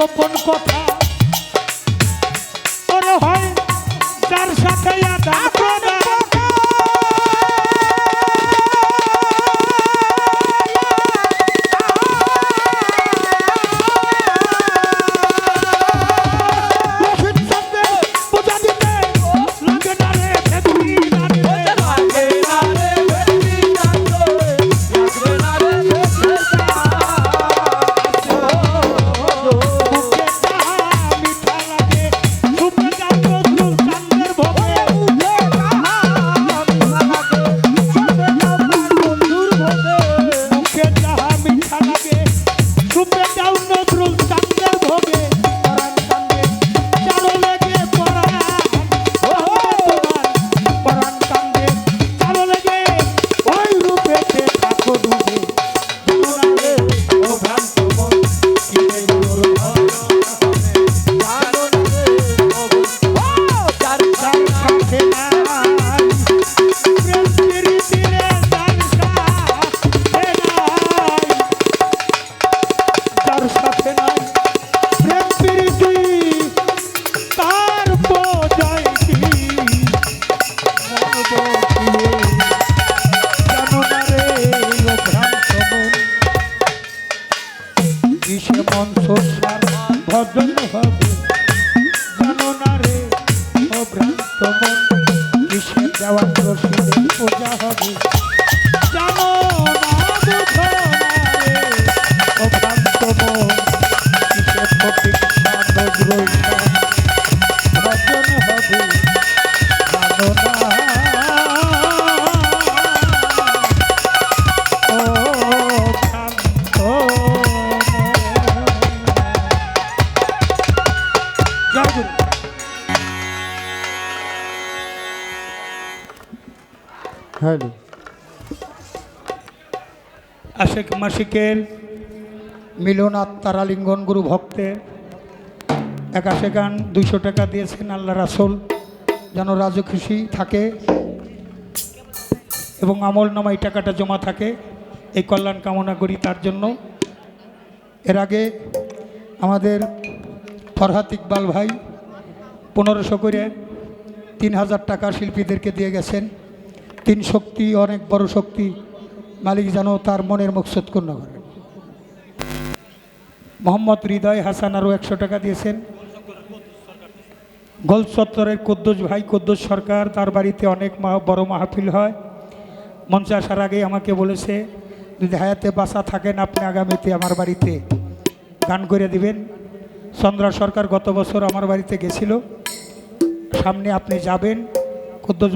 গোপন কথা আশেখ মাসিকের মিলন আত্মারালিঙ্গন গুরু ভক্তের একাশে গান দুইশো টাকা দিয়েছেন আল্লাহ রাসুল। যেন রাজু খুশি থাকে এবং আমল নামা এই টাকাটা জমা থাকে, এই কল্যাণ কামনা করি তার জন্য। এর আগে আমাদের ফরহাত ইকবাল ভাই পনেরোশো করে তিন হাজার টাকা শিল্পীদেরকে দিয়ে গেছেন। তিন শক্তি, অনেক বড় শক্তি, মালিক যেন তার মনের মকসদ কন্যা করেন মোহাম্মদ হৃদয় হাসান আরও একশো টাকা দিয়েছেন। গোল চত্বরের কুদ্দুস ভাই, কদ্দোস সরকার, তার বাড়িতে অনেক মা- বড় মাহফিল হয়। মঞ্চে আসার আগেই আমাকে বলেছে, যদি হায়াতে বাসা থাকেন, আপনি আগামীতে আমার বাড়িতে গান করে দিবেন। চন্দ্রা সরকার গত বছর আমার বাড়িতে গেছিল। সামনে আপনি যাবেন, কুদ্দুস